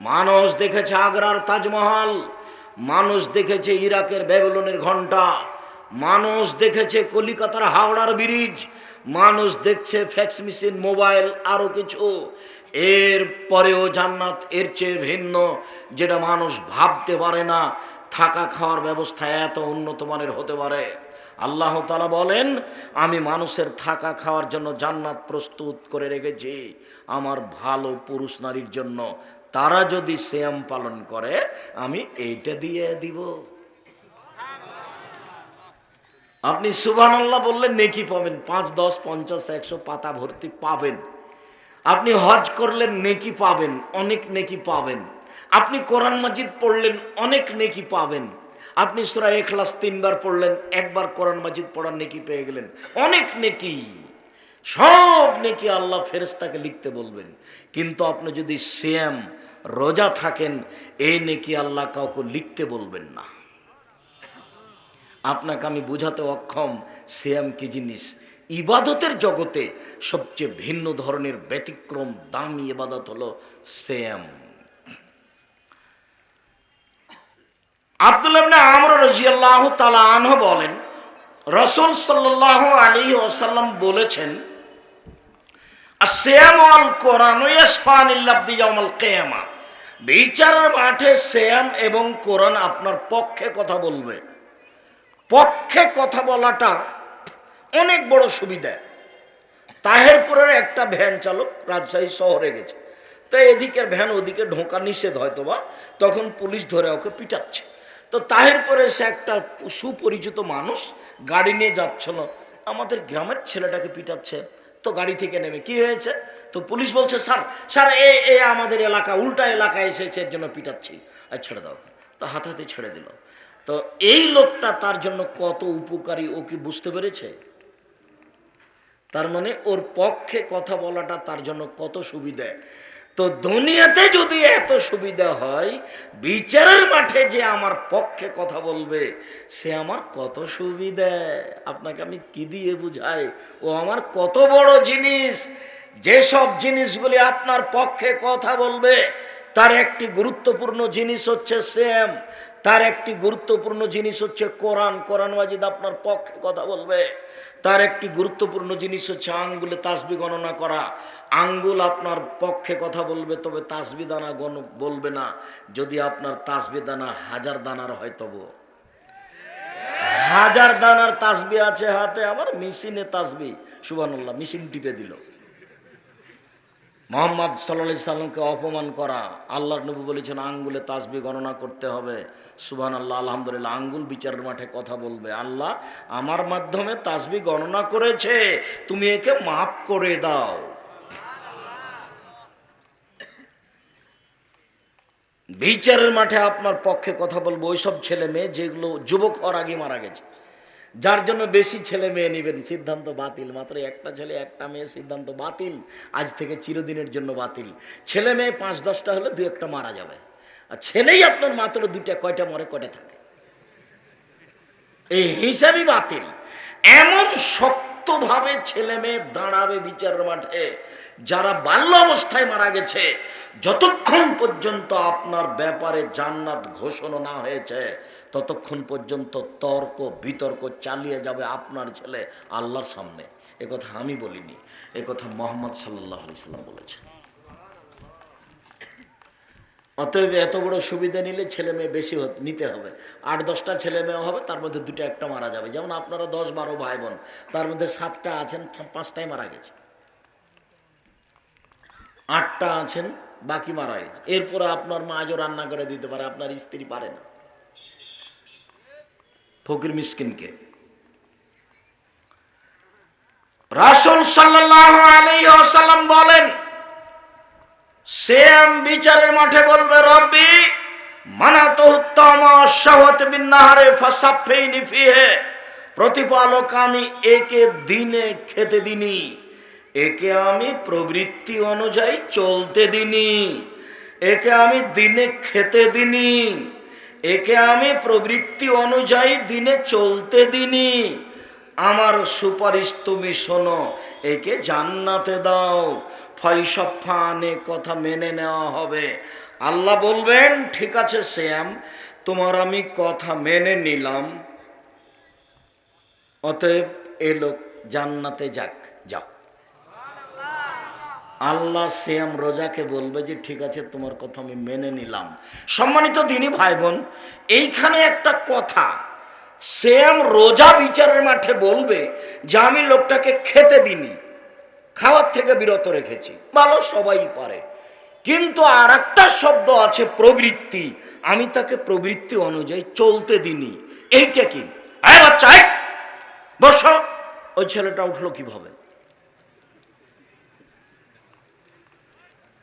মানুষ দেখেছে আগ্রার তাজমহল, মানুষ দেখেছে ইরাকের ব্যাবিলনের ঘণ্টা মানুষ দেখেছে কলিকাতার হাওড়ার ব্রিজ, মানুষ দেখছে ফ্যাক্স মেশিন, মোবাইল আরও কিছু। এর পরেও জান্নাত এর চেয়ে ভিন্ন, যেটা মানুষ ভাবতে পারে না, থাকা খাওয়ার ব্যবস্থা এত উন্নত মানের হতে পারে। আল্লাহ তালা বলেন, আমি মানুষের থাকা খাওয়ার জন্য জান্নাত প্রস্তুত করে রেখেছি, আমার ভালো পুরুষ নারীর জন্য। তারা যদি শ্যাম পালন করে, আমি এইটা দিয়ে দিব। আপনি সুবান আল্লাহ বললেন নেকি পাবেন। পাঁচ, দশ, পঞ্চাশ, একশো পাতা ভর্তি পাবেন। আপনি হজ করলেন নেকি পাবেন, অনেক নেকি পাবেন। আপনি কোরআন মাজিদ পড়লেন, অনেক নেকি পাবেন। আপনি সুরা এখলাস তিনবার পড়লেন, একবার কোরআন মাজিদ পড়ার নেকি পেয়ে গেলেন। অনেক নেকি, সব নেকি আল্লাহ ফেরেস্তাকে লিখতে বলবেন। কিন্তু আপনি যদি শ্যাম রোজা থাকেন এই নেকি আল্লাহ কাউকে লিখতে বলবেন না। আপনাকে আমি বোঝাতে অক্ষম শ্যাম কি জিনিস? ইবাদতের জগতে সবচেয়ে ভিন্ন ধরনের ব্যতিক্রম, দামি ইবাদত হলো শ্যাম আব্দুল্লাবনে আমর রাজিয়াল্লাহ তালা আনহ বলেন, রসুল সাল্লাহ আলী ওসাল্লাম বলেছেন শ্যাম আল কোরআন ইয়াসফানিল্লাবদিয়ামাল কেয়ামা। বিচারের মাঠে শ্যাম এবং কোরআন আপনার পক্ষে কথা বলবে। পক্ষে কথা বলাটা অনেক বড় সুবিধা। তাহেরপুরের একটা ভ্যান চালক রাজশাহী শহরে গেছে। তো এদিকের ভ্যান ওদিকে ঢোকা নিষেধ হয়তো বা, তখন পুলিশ ধরে ওকে পিটাচ্ছে। তো তাহেরপুরে সে একটা সুপরিচিত মানুষ গাড়ি নিয়ে যাচ্ছিল। আমাদের গ্রামের ছেলেটাকে পিটাচ্ছে। তো গাড়ি থেকে নেমে কি হয়েছে? তো পুলিশ বলছে, স্যার স্যার, এ এ আমাদের এলাকা, উল্টা এলাকায় এসেছে, এর জন্য পিটাচ্ছি। আর, ছেড়ে দাও তো হাতাহাতি ছেড়ে দিল। তো এই লোকটা তার জন্য কত উপকারী, ও কি বুঝতে পেরেছে? তার মানে ওর পক্ষে কথা বলাটা তার জন্য কত সুবিধা। তো দুনিয়াতে যদি এত সুবিধা হয়, বিচারের মাঠে যে আমার পক্ষে কথা বলবে, সে আমার কত সুবিধা? আপনাকে আমি কি দিয়ে বুঝাই? ও আমার কত বড় জিনিস। যেসব জিনিসগুলি আপনার পক্ষে কথা বলবে, তার একটি গুরুত্বপূর্ণ জিনিস হচ্ছে সেম তার একটি গুরুত্বপূর্ণ জিনিস হচ্ছে কোরআন। কোরআন ওয়াজিদ আপনার পক্ষে কথা বলবে। তার একটি গুরুত্বপূর্ণ জিনিস হচ্ছে আঙ্গুলে তাসবি গণনা করা। আঙ্গুল আপনার পক্ষে কথা বলবে, তবে তাসবি দানা গণ বলবে না। যদি আপনার তাসবি দানা হাজার দানার হয়, তবু। হাজার দানার তাসবি আছে হাতে, আবার মেশিনে তাসবি। সুবানুল্লাহ মেশিন টিপে দিল। মোহাম্মদ সাল্লা সাল্লামকে অপমান করা। আল্লাহর নবী বলেছেন, আঙ্গুলে তাসবি গণনা করতে হবে। সুবান আল্লাহ আলহামদুলিল্লাহ, আঙ্গুল বিচারের মাঠে কথা বলবে। আল্লাহ আমার মাধ্যমে তাসবি গণনা করেছে, তুমি একে মাফ করে দাও। বিচারের মাঠে আপনার পক্ষে কথা বলব। ওইসব ছেলে মেয়ে, যেগুলো যুবক হওয়ার আগে মারা গেছে। যার জন্য বেশি ছেলে মেয়ে নেবেন, সিদ্ধান্ত বাতিল। মাত্র একটা ছেলে, একটা মেয়ে, সিদ্ধান্ত বাতিল। আজ থেকে চিরদিনের জন্য বাতিল। ছেলে মেয়ে পাঁচ দশটা হলে দু একটা মারা যাবে। আর ছেলেই আপনার মাত্র দুটা কয়টা মরে কয়টা থাকে। এই হিসাবই বাতিল। এমন শক্তভাবে ছেলে মেয়ে দাঁড়াবে বিচারের মাঠে, যারা বাল্য অবস্থায় মারা গেছে, যতক্ষণ পর্যন্ত আপনার ব্যাপারে জান্নাত ঘোষণা না হয়েছে ততক্ষণ পর্যন্ত তর্ক, বিতর্ক চালিয়ে যাবে আপনার ছেলে আল্লাহর সামনে। কথা আমি বলিনি কথা মোহাম্মদ সাল্লাহ সাল্লাম বলেছেন। অতএব এত বড় সুবিধা নিলে ছেলে মেয়ে বেশি নিতে হবে। আট, দশটা ছেলে মেয়ে হবে, তার মধ্যে দুটো একটা মারা যাবে। যেমন আপনারা দশ, বারো ভাই বোন তার মধ্যে সাতটা আছেন, পাঁচটাই মারা গেছে। আটটা আছেন, বাকি মারা গেছে। এরপরে আপনার মা আজও রান্না করে দিতে পারে, আপনার স্ত্রী পারে না। ফকির মিসকিনকে। রাসুল সাল্লাম বলেন সেম বিচারের মাঠে বলবে, রব্বি মানা তো উত্তম অসাহত বিন্নাহারে ফাসাফেইনি ফিহে। প্রতিপালক আমি একে দিনে খেতে দিনি, একে আমি প্রবৃত্তি অনুযায়ী চলতে দিনি, একে আমি দিনে খেতে দিনি। একে আমি প্রবৃত্তি অনুযায়ী দিনে চলতে দিনি। আমার সুপারিশ তুমি শোনো, একে জান্নাতে দাও। ফয়সফানে কথা মেনে নেওয়া হবে। আল্লাহ বলবেন, ঠিক আছে, শ্যাম, তোমার আমি কথা মেনে নিলাম। অতএব এ লোক জান্নাতে যাক, যাও। আল্লাহ শ্যাম রোজাকে বলবে যে, ঠিক আছে, তোমার কথা আমি মেনে নিলাম। সম্মানিত দিনী ভাই বোন এইখানে একটা কথা। শ্যাম রোজা বিচারের মাঠে বলবে যে, আমি লোকটাকে খেতে দিনি খাওয়ার থেকে বিরত রেখেছি, ভালো সবাই পারে। কিন্তু আর একটা শব্দ আছে প্রবৃত্তি, আমি তাকে প্রবৃত্তি অনুযায়ী চলতে দিনি এইটা কি? বসো। ওই ছেলেটা উঠল কীভাবে?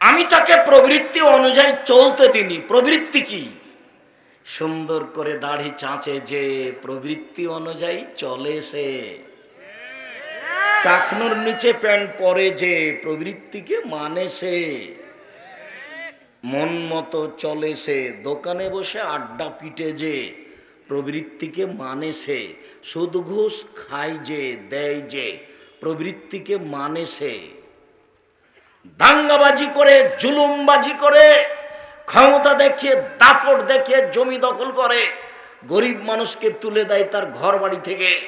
আমি তাকে প্রবৃত্তি অনুযায়ী চলতে দিনি প্রবৃত্তি কি? সুন্দর করে দাড়ি চাঁচে যে প্রবৃত্তি অনুযায়ী চলে সে। টাকনোর নিচে প্যান্ট পরে যে প্রবৃত্তিকে মানে সে। মন মতো চলে সে। দোকানে বসে আড্ডা পিটে যে প্রবৃত্তিকে মানে সে। সুদ ঘুষ খায় যে, দেয় যে প্রবৃত্তিকে মানে সে। দাঙ্গাবাজি করে, জুলুমবাজি করে, ক্ষমতা দেখিয়ে, দাপট দেখিয়ে জমি দখল করে, গরিব মানুষকে তুলে দেয় তার ঘর বাড়ি থেকে।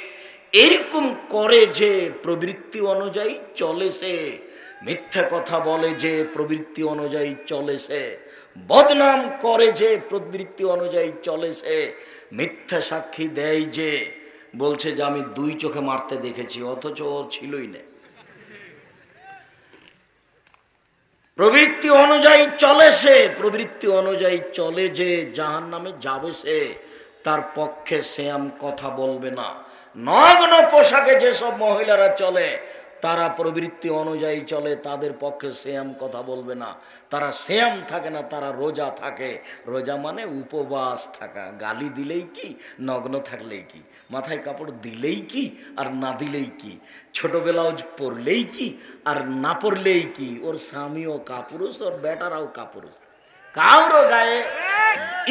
এরকম করে যে প্রবৃত্তি অনুযায়ী চলে সে, মিথ্যা কথা বলে যে প্রবৃত্তি অনুযায়ী চলে সে, বদনাম করে যে প্রবৃত্তি অনুযায়ী চলে সে, মিথ্যা সাক্ষী দেয় যে, বলছে যে আমি দুই চোখে মারতে দেখেছি, অথচ ও ছিলই না। প্রবৃত্তি অনুযায়ী চলে সে, প্রবৃত্তি অনুযায়ী চলে যে জাহান নামে যাবে সে, তার পক্ষে শ্যাম কথা বলবে না। নগ্ন পোশাকে যেসব মহিলারা চলে তারা প্রবৃত্তি অনুযায়ী চলে, তাদের পক্ষে শ্যাম কথা বলবে না। তারা শ্যাম থাকে না, তারা রোজা থাকে। রোজা মানে উপবাস থাকা। গালি দিলেই কি, নগ্ন থাকলেই কি? মাথায় কাপড় দিলেই কি, আর না দিলেই কি? ছোট ব্লাউজ পরলেই কি, আর না পরলেই কি? ওর স্বামীও কাপুরুষ, ওর বেটারাও কাপুরুষ। কাউরও গায়ে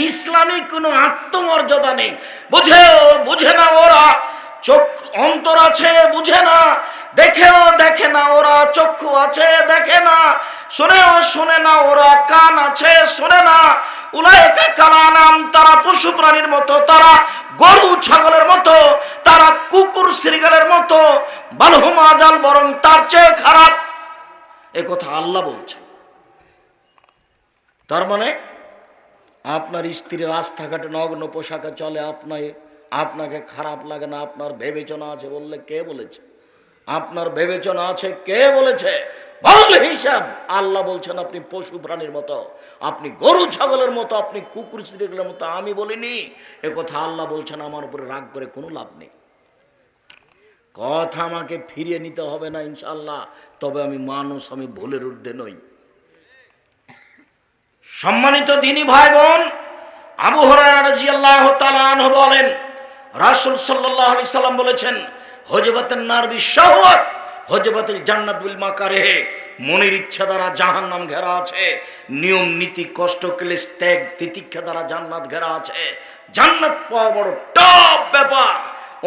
ইসলামী কোনো আত্মমর্যাদা নেই। বুঝে বুঝে না ওরা। চোখ অন্তর আছে, বুঝে না। দেখেও দেখে না, ওরা চক্ষু আছে, দেখে না। শুনেও শুনে না, ওরা কান আছে, শুনে না। উলায়কা কালানাম, তারা পশু প্রাণীর মতো, তারা গরু ছাগলের মতো, তারা কুকুর শ্রীগালের মতো বালহুম আজাল বরং তার চেয়ে খারাপ। এ কথা আল্লাহ বলছে তার মানে আপনার স্ত্রীর রাস্তাঘাটে নগ্ন পোশাকে চলে, আপনার, আপনাকে খারাপ লাগে না, আপনার বিবেচনা আছে বললে কে বলেছে? আপনার বিবেচনা আছে, কে বলেছে? বল হিসাব। আল্লাহ বলছেন, আপনি পশু প্রাণীর মতো, আপনি গরু ছাগলের মতো, আপনি কুকুর স্ত্রীগুলোর মতো, আমি বলিনি। এ কথা আল্লাহ বলছেন, আমার উপরে রাগ করে কোনো লাভ নেই। কথা আমাকে ফিরিয়ে নিতে হবে না ইনশাল্লাহ তবে আমি মানুষ, আমি ভুলের ঊর্ধ্বে নই। সম্মানিত দিনী ভাই বোন আবু আল্লাহ বলেন, রাসুল সাল্লাহ আলি সাল্লাম বলেছেন হজবতের নার বিশ্বাহত হজবতুল জান্নাত বিল মাকারে মনের ইচ্ছা দ্বারা জাহান নাম ঘেরা আছে, নিয়ম, নীতি, কষ্ট, ক্লেশ, ত্যাগ, তিতিক্ষা দ্বারা জান্নাত ঘেরা আছে। জান্নাত পাওয়া বড় টপ ব্যাপার।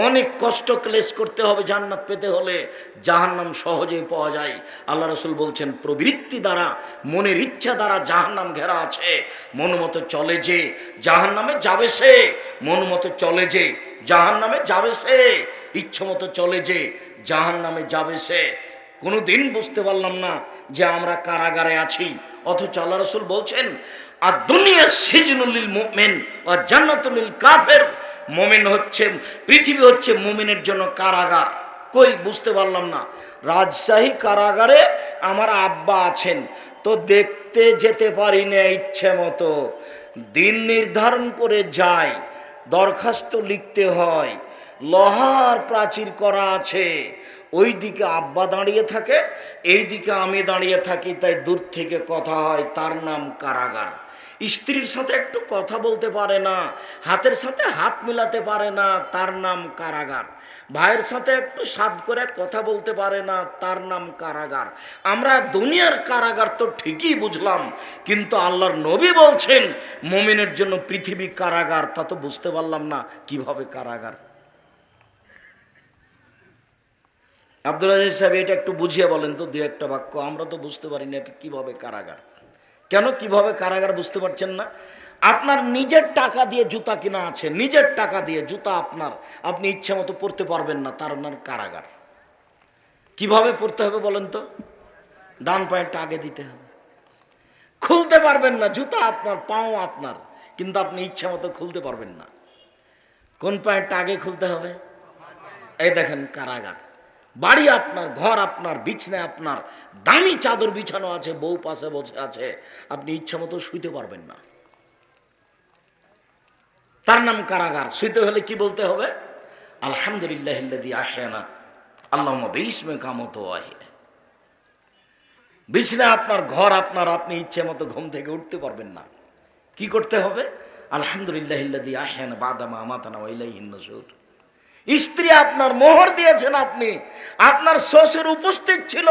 অনেক কষ্ট, ক্লেশ করতে হবে জান্নাত পেতে হলে, জাহান্নাম সহজেই পাওয়া যায়। আল্লাহ রসুল বলছেন, প্রবৃত্তি দ্বারা, মনের ইচ্ছা দ্বারা জাহান্নাম ঘেরা আছে। মনোমতো চলে যে, জাহান্নামে যাবে সে। মনোমতো চলে যে, জাহান্নামে যাবে সে। ইচ্ছা মতো চলে যে জাহান নামে যাবে সে। কোনো দিন বুঝতে পারলাম না যে আমরা কারাগারে আছি। অথচ আল্লাহ রসুল বলছেন আর দুনিয়া সিজনুলিল মোমেন ও জান্নাতুলিল কাফের। মোমেন হচ্ছে, পৃথিবী হচ্ছে মোমেনের জন্য কারাগার। কই বুঝতে পারলাম না। রাজশাহী কারাগারে আমার আব্বা আছেন। তো দেখতে যেতে পারি না ইচ্ছে মতো দিন নির্ধারণ করে যায় দরখাস্ত লিখতে হয়। লোহার প্রাচীর করা আছে। ওই দিকে আব্বা দাঁড়িয়ে থাকে এই দিকে আমি দাঁড়িয়ে থাকি, তাই দূর থেকে কথা হয়, তার নাম কারাগার। স্ত্রীর সাথে একটু কথা বলতে পারে না, হাতের সাথে হাত মিলাতে পারে না, তার নাম কারাগার। ভাইয়ের সাথে একটু সাদ করে কথা বলতে পারে না, তার নাম কারাগার। আমরা দুনিয়ার কারাগার তো ঠিকই বুঝলাম, কিন্তু আল্লাহর নবী বলছেন, মমিনের জন্য পৃথিবী কারাগার, তা তো বুঝতে পারলাম না, কীভাবে কারাগার? আব্দুল আজিজ সাহেব, এটা একটু বুঝিয়ে বলেন তো, দু একটা বাক্য। আমরা তো বুঝতে পারি না কীভাবে কারাগার। কেন কীভাবে কারাগার বুঝতে পারছেন না? আপনার নিজের টাকা দিয়ে জুতা কিনা আছে, নিজের টাকা দিয়ে জুতা আপনার, আপনি ইচ্ছে মতো পরতে পারবেন না, তার আপনার কারাগার। কীভাবে পড়তে হবে বলেন তো? ডান পায়েরটা আগে দিতে হবে। খুলতে পারবেন না, জুতা আপনার, পাও আপনার, কিন্তু আপনি ইচ্ছে মতো খুলতে পারবেন না। কোন পায়েরটা আগে খুলতে হবে? এই দেখেন, কারাগার। বাড়ি আপনার, ঘর আপনার, বিছনা আপনার, দামি চাদর বিছানো আছে, বউ পাশে বসে আছে, আপনি ইচ্ছা মতো শুইতে পারবেন না। তার নাম কারাগার, শুইতে হলে কি বলতে হবে? আলহামদুলিল্লাহ আহেনা আল্লাহ বিসমে কামতো আহে বিছনা আপনার, ঘর আপনার, আপনি ইচ্ছে মতো ঘুম থেকে উঠতে পারবেন না। কি করতে হবে? আলহামদুলিল্লাহ আহেনা বাদামা আমাতানা ওইলাই নসুর। স্ত্রী আপনার মোহর দিয়েছেন আপনি। আপনার শ্বশুর উপস্থিত ছিল।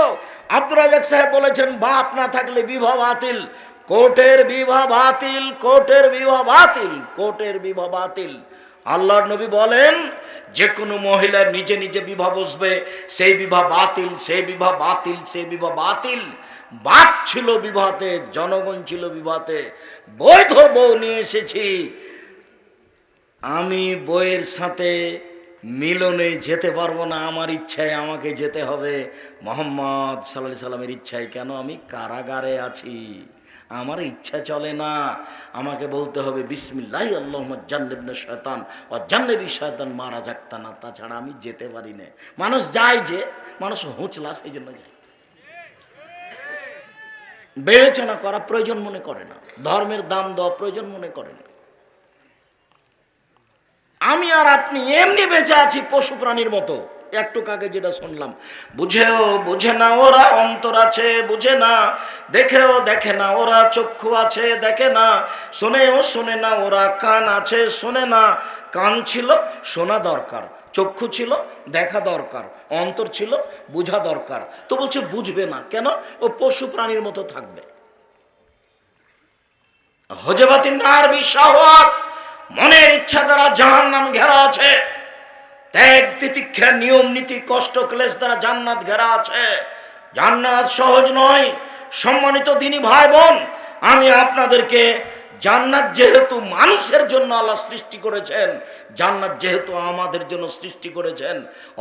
আব্দুর রাজাক সাহেব বলেছেন, বাপ না থাকলে বিবাহ বাতিল। কোর্টের বিবাহ বাতিল, কোর্টের বিবাহ বাতিল, কোর্টের বিবাহ বাতিল। আল্লাহর নবী বলেন, যে কোনো মহিলা নিজে নিজে বিবাহ বসবে সেই বিবাহ বাতিল, সেই বিবাহ বাতিল, সেই বিবাহ বাতিল। বাপ ছিল বিবাহতে, জনগণ ছিল বিবাহতে। বৈধ বউ নিয়ে এসেছি। আমি বইয়ের সাথে মিলনে যেতে পারব না, আমার ইচ্ছায় আমাকে যেতে হবে। মোহাম্মদ সাল্লাহ সাল্লামের ইচ্ছায় কেন আমি কারাগারে আছি? আমার ইচ্ছা চলে না। আমাকে বলতে হবে, বিসমিল্লাহ আল্লাহ জান্নেবনে শয়তান ও জান্নেবি শয়তান মারা যাকতা না। তাছাড়া আমি যেতে পারি না। মানুষ যায় যে, মানুষ হুঁচলা সেই জন্য যায়। বিবেচনা করা প্রয়োজন মনে করে না। ধর্মের দাম দেওয়া প্রয়োজন মনে করে না। আমি আর আপনি এমনি বেঁচে আছি পশু প্রাণীর মতো। একটু আগে যেটা শুনলাম, বুঝেও বুঝে না ওরা অন্তর আছে, বুঝে না। দেখেও দেখে না ওরা চক্ষু আছে, দেখে না। শোনেও শোনে না ওরা কান আছে, শোনে না। কান ছিল, শোনা দরকার, চক্ষু ছিল, দেখা দরকার, অন্তর ছিল, বোঝা দরকার। তো বলছে, বুঝবে না, কেন? ও পশু প্রাণীর মতো থাকবে। হজবাতি নার বিশাহাত মনের ইচ্ছা দ্বারা জাহান নাম ঘেরা আছে। ত্যাগ, তিতিক্ষা, নিয়ম, নীতি, কষ্ট, ক্লেশ দ্বারা জান্নাত ঘেরা আছে। জান্নাত সহজ নয়। সম্মানিত দিনী ভাই বোন আমি আপনাদেরকে জান্নাত যেহেতু মানুষের জন্য আল্লাহ সৃষ্টি করেছেন, জান্নাত যেহেতু আমাদের জন্য সৃষ্টি করেছেন,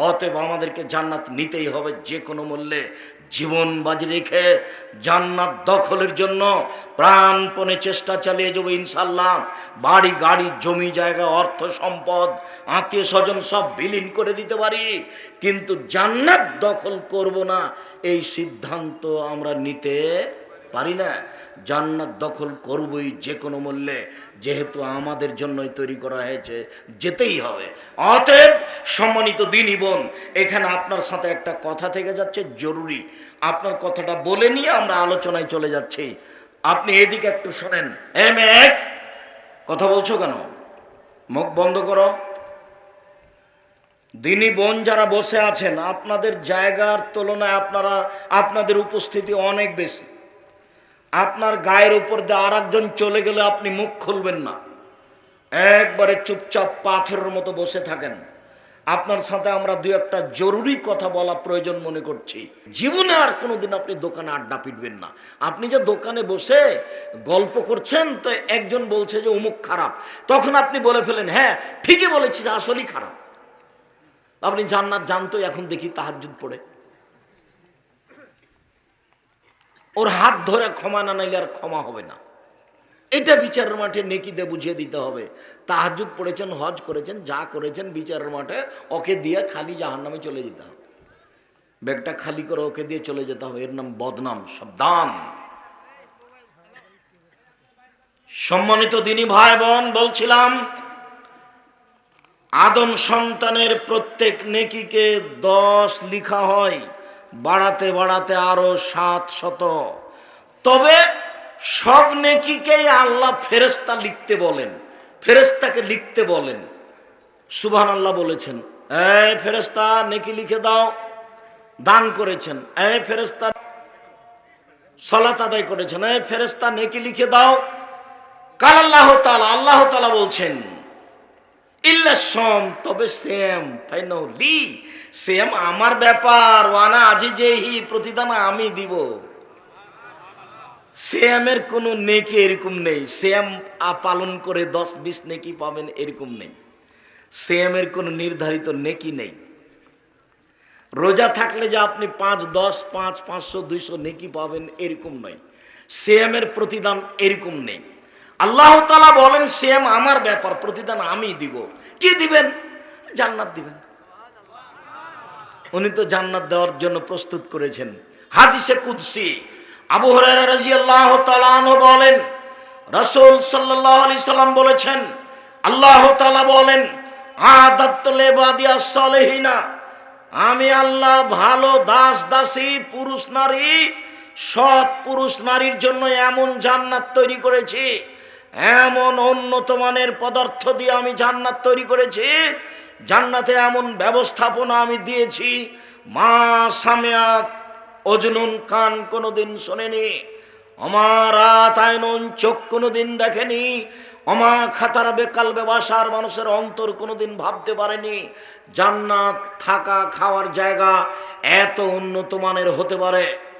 অতএব আমাদেরকে জান্নাত নিতেই হবে যে কোনো মূল্যে। জীবন বাজি রেখে জান্নাত দখলের জন্য প্রাণপণে চেষ্টা চালিয়ে যাব ইনশাল্লাহ বাড়ি, গাড়ি, জমি, জায়গা, অর্থ, সম্পদ, আত্মীয় স্বজন সব বিলীন করে দিতে পারি। কিন্তু জান্নাত দখল করব না, এই সিদ্ধান্ত আমরা নিতে পারি না। জান্নাত দখল করবই যে কোনো মূল্যে। যেহেতু আমাদের জন্যই তৈরি করা হয়েছে, যেতেই হবে। অতএব সম্মানিত দিনই বোন, এখানে আপনার সাথে একটা কথা থেকে যাচ্ছে, জরুরি। আপনার কথাটা বলে নিয়ে আমরা আলোচনায় চলে যাচ্ছি। আপনি এদিকে একটু শোনেন। এম এক কথা বলছো কেন? মুখ বন্ধ করো। দিনী বোন যারা বসে আছেন, আপনাদের জায়গার তুলনায় আপনারা, আপনাদের উপস্থিতি অনেক বেশি। আপনার গায়ের উপর দিয়ে আর একজন চলে গেলে আপনি মুখ খুলবেন না। একবারে চুপচাপ পাথরের মতো বসে থাকেন। আপনার সাথে আমরা দু একটা জরুরি কথা বলা প্রয়োজন মনে করছি। জীবনে আর কোনোদিন আপনি দোকানে আড্ডা পিটবেন না। আপনি যে দোকানে বসে গল্প করছেন, তো একজন বলছে যে, অমুক খারাপ। তখন আপনি বলে ফেলেন হ্যাঁ ঠিকই বলেছি যে আসলেই খারাপ। আপনি জান্নাত জানতো এখন দেখি তাহাজুদ পড়ে। ওর হাত ধরে ক্ষমা না নাইলে আর ক্ষমা হবে না। এটা বিচারের মাঠে নেকিতে বুঝিয়ে দিতে হবে। তাহাজুদ পড়েছেন, হজ করেছেন, যা করেছেন বিচারের মাঠে ওকে দিয়ে খালি জাহান নামে চলে যেতে হবে। ব্যাগটা খালি করে ওকে দিয়ে চলে যেতে হবে। এর নাম বদনাম, সাবধান। সম্মানিত দিনী ভাই বোন, বলছিলাম, আদম সন্তানের প্রত্যেক নেকিকে দশ লিখা হয়। বাড়াতে বাড়াতে আরও সাত শত। তবে সব নেকিকেই আল্লাহ ফেরেস্তা লিখতে বলেন ফেরেস্তাকে লিখতে বলেন। সুবহান আল্লাহ বলেছেন, এই ফেরেস্তা নেকি লিখে দাও, দান করেছেন। এই ফেরেস্তা সলাত আদায় করেছেন। এই ফেরেস্তা নেকি লিখে দাও। কাল আল্লাহ তালা আল্লাহ তালা বলছেন ইল্লা সম তবে সেম ফাইনালি সেম আমার ব্যাপার, ওয়ানা আজি যেহি প্রতিদান আমি দিব। শ্যামের কোনো নেকি এরকম নেই। আ- পালন করে দশ বিশ নেকি পাবেন এরকম নেই। শ্যামের কোনো নির্ধারিত নেকি নেই। রোজা থাকলে যে আপনি পাঁচ, দশ, পাঁচ, পাঁচশো, দুইশো নেকি পাবেন এরকম নয়। শ্যামের প্রতিদান এরকম নেই। আল্লাহ তালা বলেন শ্যাম আমার ব্যাপার, প্রতিদান আমি দিব। কি দিবেন? জান্নাত দিবেন। উনি তো জান্নাত দেওয়ার জন্য প্রস্তুত করেছেন। হাদিসে কুদসি, আবু রাদিয়াল্লাহু তাআলা বলেন, রাসূল আলাইহি সাল্লাম বলেছেন, আল্লাহ তাআলা বলেন ইবাদিয়া সালেহিনা আমি আল্লাহ ভালো দাস, দাসী, পুরুষ, নারী, সৎ পুরুষ, নারীর জন্য এমন জান্নাত তৈরি করেছি, এমন উন্নত মানের পদার্থ দিয়ে আমি জান্নাত তৈরি করেছি জান্নাতে এমন ব্যবস্থাপনা আমি দিয়েছি। মা সামিয়াত অজনুন কান কোনোদিন শোনেনি আমার আতায়নন চোখ কোনোদিন দেখেনি, অমা খাতার বেকাল ব্যবসার মানুষের অন্তর কোনোদিন ভাবতে পারেনি, জান্নাত থাকা খাওয়ার জায়গা এত উন্নত মানের হতে পারে।